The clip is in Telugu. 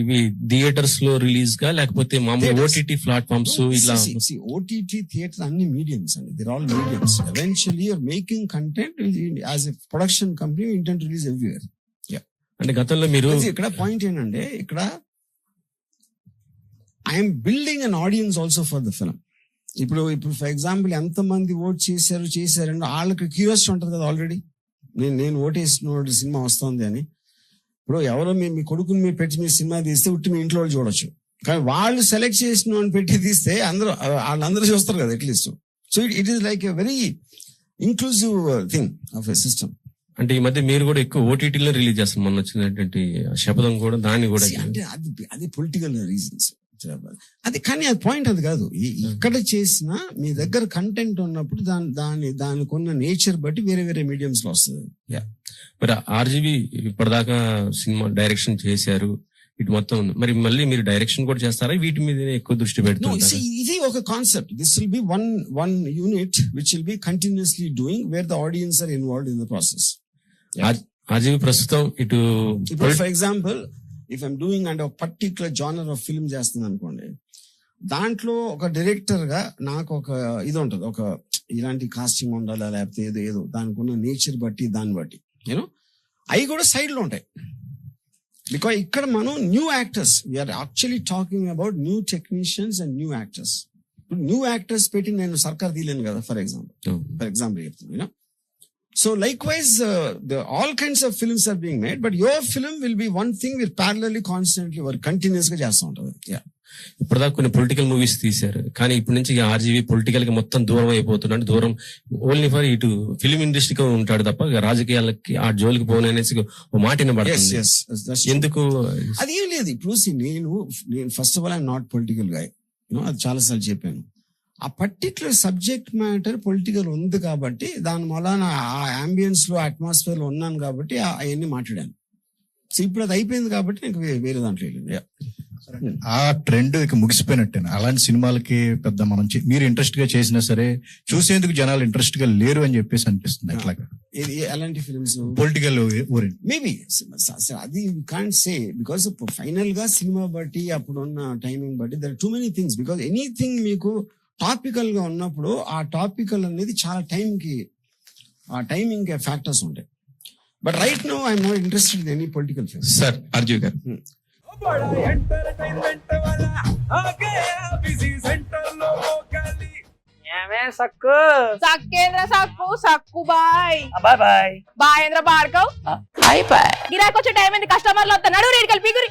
ఇవి థియేటర్స్లో రిలీజ్గా లేకపోతే మామూలు. ఓటీటీ ప్లాట్ఫామ్స్ ఇలా ఓటీటీ థియేటర్ అన్ని మీడియంస్ అండి. There all mediums eventually you're making content as a production company intent release everywhere అంటే గతంలో మీరు ఇక్కడ పాయింట్ ఏంటంటే ఇక్కడ I'm building an audience also for the film ఇప్పుడు ఇప్పుడు ఫర్ ఎగ్జాంపుల్ ఎంతమంది ఓట్ చేశారు చేశారంటే వాళ్ళకి క్యూరియాసిటీ ఉంటుంది కదా ఆల్రెడీ నేను నేను ఓటేసిన సినిమా వస్తుంది అని. ఇప్పుడు ఎవరో మీ మీ కొడుకుని మీరు పెట్టి మీ సినిమా తీస్తే ఉట్టి మీ ఇంట్లో వాళ్ళు చూడొచ్చు. కానీ వాళ్ళు సెలెక్ట్ చేసిన వాడిని పెట్టి తీస్తే అందరూ వాళ్ళందరూ చూస్తారు కదా at least so it it is like a very inclusive thing of a system అంటే ఈ మధ్య మీరు కూడా ఎక్కువ ఓటీటీలో రిలీజ్ చేస్తారు మొన్న వచ్చినటువంటి శపథం కూడా దాన్ని కూడా అంటే అది అది పొలిటికల్ రీజన్స్ అది కానీ అది పాయింట్ అది కాదు. ఇక్కడ చేసిన మీ దగ్గర కంటెంట్ ఉన్నప్పుడు దాని దాని దానికి ఉన్న నేచర్ బట్టి వేరే వేరే మీడియంస్లో వస్తుంది. మరి ఆర్జీవి ఇప్పటిదాకా సినిమా డైరెక్షన్ చేశారు. ఇటు మొత్తం ఉంది. మరి మళ్ళీ మీరు డైరెక్షన్ కూడా చేస్తారా? వీటి మీద ఎక్కువ దృష్టి see, ఇది ఒక concept this will be one one unit which will be continuously doing where the audience are involved in the process RGV ప్రస్తుతం ఇటు for example if I'm doing అంటే ఒక పర్టికులర్ జానర్ ఆఫ్ ఫిల్మ్ చేస్తుంది అనుకోండి దాంట్లో ఒక డైరెక్టర్గా నాకు ఒక ఇది ఉంటది. ఒక ఇలాంటి కాస్టింగ్ ఉండాలా లేకపోతే ఏదో ఏదో దానికి ఉన్న నేచర్ బట్టి దాన్ని బట్టి యూనో అవి కూడా సైడ్లో ఉంటాయి. బికాస్ ఇక్కడ మనం new actors we're actually talking about new technicians and new actors ఇప్పుడు న్యూ యాక్టర్స్ పెట్టి నేను సర్కార్ తీయలేను కదా ఫర్ ఎగ్జాంపుల్ ఫర్ ఎగ్జాంపుల్ చెప్తాను so likewise all kinds of films are being made but your film will be one thing with parallelly constantly work కంటిన్యూస్గా చేస్తూ ఉంటుంది. ఇప్పటిదాకా కొన్ని పొలిటికల్ మూవీస్ తీశారు. కానీ ఇప్పటి నుంచి ఆర్జీవి పొలిటికల్గా మొత్తం దూరం అయిపోతున్నాడు దూరం ఓన్లీ ఫర్ ఇటు ఫిలిం ఇండస్ట్రీకి ఉంటాడు తప్ప రాజకీయాలకి ఆ జోలికి పోను అనేసి మాట వినబడుతుంది. ఎందుకు? అది లేదు. ఇప్పుడు నేను నేను first of all I'm not political guy అది చాలా సార్లు చెప్పాను. ఆ పర్టికులర్ సబ్జెక్ట్ మ్యాటర్ పొలిటికల్ ఉంది కాబట్టి దాని మూలాన ఆ అట్మాస్ఫియర్లో ఉన్నాను కాబట్టి అవన్నీ మాట్లాడాను. సో ఇప్పుడు అది అయిపోయింది కాబట్టి నాకు వేరే దాంట్లో వెళ్ళింది. ఆ ట్రెండ్ ఇక ముగిసిపోయినట్టే. అలాంటి సినిమాలకి పెద్ద మనం మీరు ఇంట్రెస్ట్గా చేసినా సరే చూసేందుకు జనాలు ఇంట్రెస్ట్గా లేరు అని చెప్పేసి అనిపిస్తుంది అట్లాగా. ఎలాంటి ఫిల్మ్స్ పొలిటికల్ మేబీ అది కాంట్ సే బికాస్ ఫైనల్గా సినిమా బట్టి అప్పుడున్న టైమింగ్ బట్టి there too many things because anything మీకు టాపికల్గా ఉన్నప్పుడు ఆ టాపికల్ అనేది చాలా టైంకి ఆ టైమింగ్ ఫ్యాక్టర్స్ ఉంటాయి. But right now I'm not interested in any political face sir Arjun garu. Hmm. సక్కు? సక్కేంద్ర సక్కు సక్కు బాయ్. బాయ్ బాయ్. బాయేంద్ర బాడ్కవ్ బాయ్ బాయ్. గిరాకొచ్చే టైం ఏంది? కస్టమర్లు వస్తా నడు రేడికల్ పిగురి.